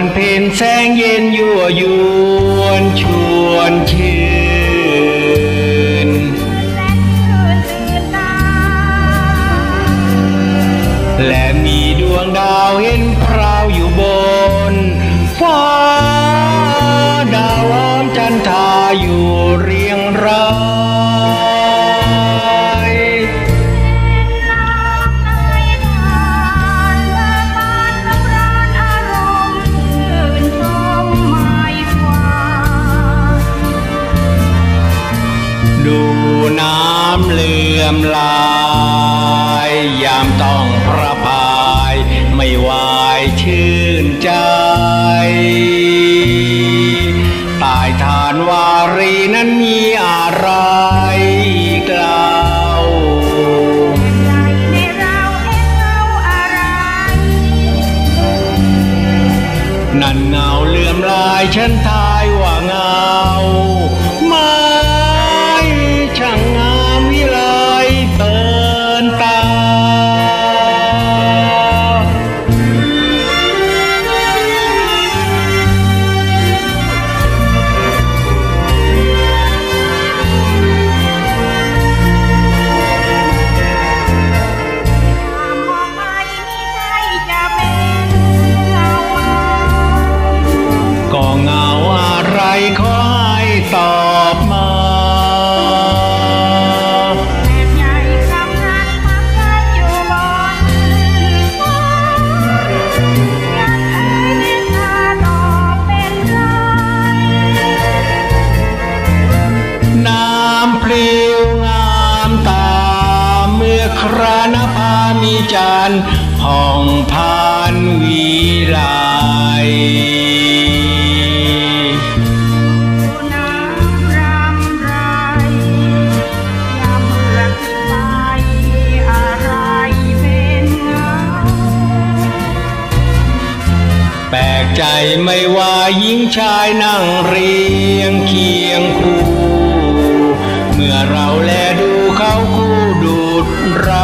นเพนแสงเย็นยั่วยวนชวนชื่นและมีดวงดาวเห็นพราวอยู่บนฟ้าดาวล้อมจันทาอยู่เรียงราย อมลาย ยามต้องพระพาย ไม่วายชื่นใจ ตายทานวารีนั้นมีอะไรกล่าวนั่นเงาเลื่อมลายฉันทา ตอบมาน้ำพริ้วงามตาเมื่อคราณภามีจันผ่องพา แปลกใจไม่ว่ายิงชายนั่งเรียงเคียงคู่ เมื่อเราแลดูเขาคู่ดูดเรา